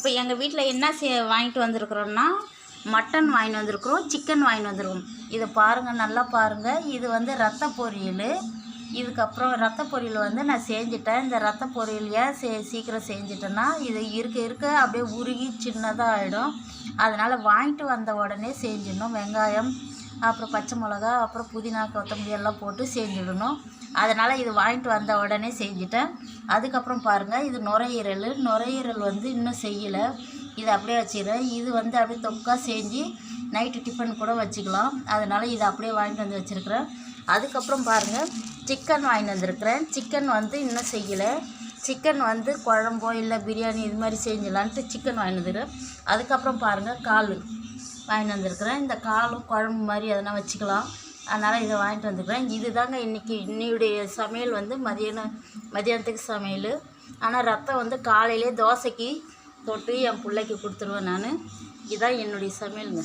இப்போ எங்கள் வீட்டில் என்ன சே வாங்கிட்டு வந்திருக்கிறோன்னா மட்டன் வாங்கிட்டு வந்திருக்கிறோம் சிக்கன் வாங்கிட்டு வந்திருக்கோம் இதை பாருங்கள் நல்லா பாருங்கள் இது வந்து ரத்த பொரியல். இதுக்கப்புறம் ரத்த பொரியல் வந்து நான் செஞ்சுட்டேன். இந்த ரத்த பொரியல் ஏன் சே சீக்கிரம் செஞ்சுட்டேன்னா இது இருக்க இருக்க அப்படியே உருகி சின்னதாக ஆகிடும் அதனால் வாங்கிட்டு வந்த உடனே செஞ்சிடணும். வெங்காயம் அப்புறம் பச்சை மிளகா அப்புறம் புதினா கொத்தமல்லி எல்லாம் போட்டு செஞ்சுடணும். அதனால் இது வாங்கிட்டு வந்த உடனே செஞ்சுட்டேன். அதுக்கப்புறம் பாருங்கள் இது நுரையீரல். நுரையீரல் வந்து இன்னும் செய்யலை. இது அப்படியே வச்சுக்கிறேன் இது வந்து அப்படியே தொக்காக செஞ்சு நைட்டு டிஃபன் கூட வச்சுக்கலாம். அதனால் இதை அப்படியே வாங்கிட்டு வந்து வச்சுருக்கிறேன். அதுக்கப்புறம் பாருங்கள் சிக்கன் வாங்கிட்டு வந்திருக்கிறேன். சிக்கன் வந்து இன்னும் செய்யலை. சிக்கன் வந்து குழம்போ இல்லை பிரியாணி இது மாதிரி செஞ்சலான்ட்டு சிக்கன் வாங்கி வந்துடுறேன். அதுக்கப்புறம் பாருங்கள் கால். வாங்கிட்டு வந்திருக்கிறேன். இந்த காலும் குழம்பு மாதிரி எதனா வச்சுக்கலாம். அதனால் இதை வாங்கிட்டு வந்துருக்குறேன். இது தாங்க இன்றைக்கி இன்னையுடைய சமையல் வந்து மதியானம் மதியானத்துக்கு சமையல். ஆனால் ரத்தம் வந்து காலையிலே தோசைக்கு தொட்டு என் பிள்ளைக்கு கொடுத்துருவேன் நான். இதுதான் என்னுடைய சமையலுங்க.